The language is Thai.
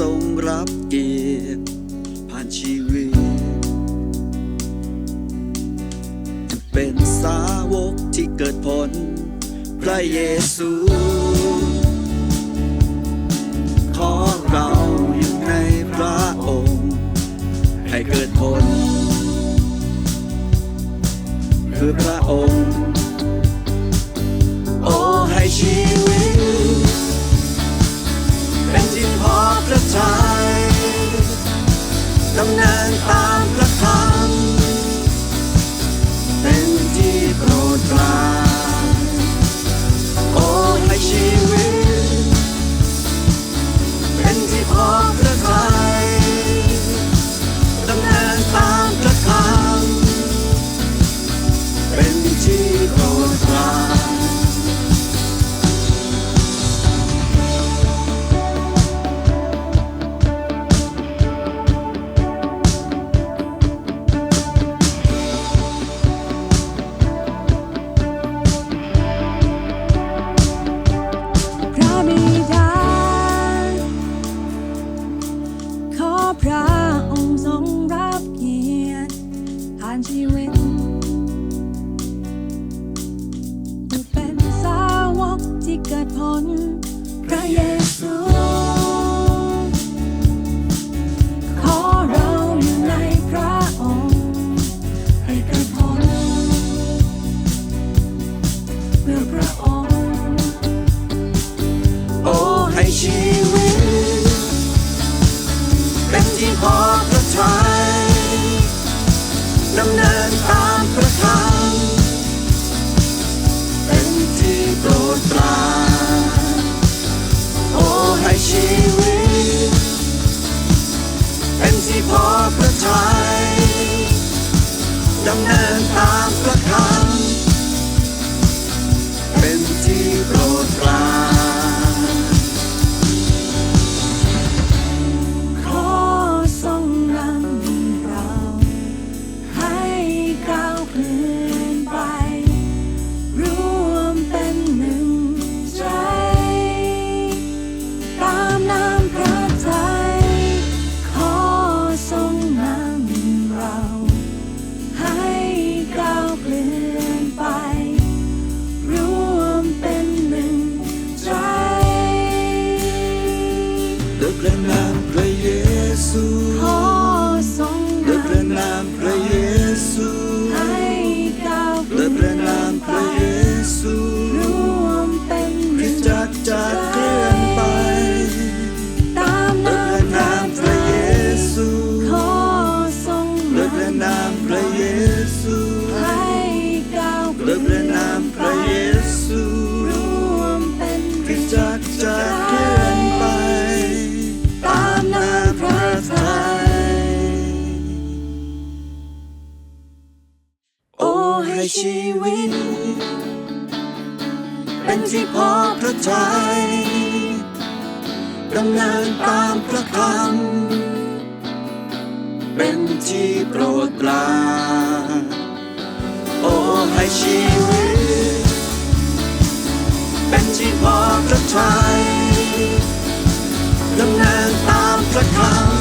ทรงรับเกียรติผ่านชีวิต จะเป็นสาวกที่เกิดผล พระเยซู ขอเราอยู่ในพระองค์ ให้เกิดผลเพื่อพระองค์ โอ้ให้ชี ตามพระทำเป็นที่โปรดปราน พระเยซูขอเราอยู่ในพระองค์ให้เกิดผลเพื่อพระองค์โอ้ให้ชีวิตเป็นที่พอพระทัยดำเนินตามพระธรรมเพระทัยดำเนินตาม พระเยซูให้ก้าวเคด้วยพระนนามพระเยซูรวมเป็นคริสตจักรจะเคลื่อนไป ตามน้ำพระทัยโอ้ให้ชีวิต เป็นที่พอพระทัยดำเนินตามพระคำ โปรดปลาโอ้ให้ชีวิต เป็นที่พอพระทัยดำเนินตามพระคำ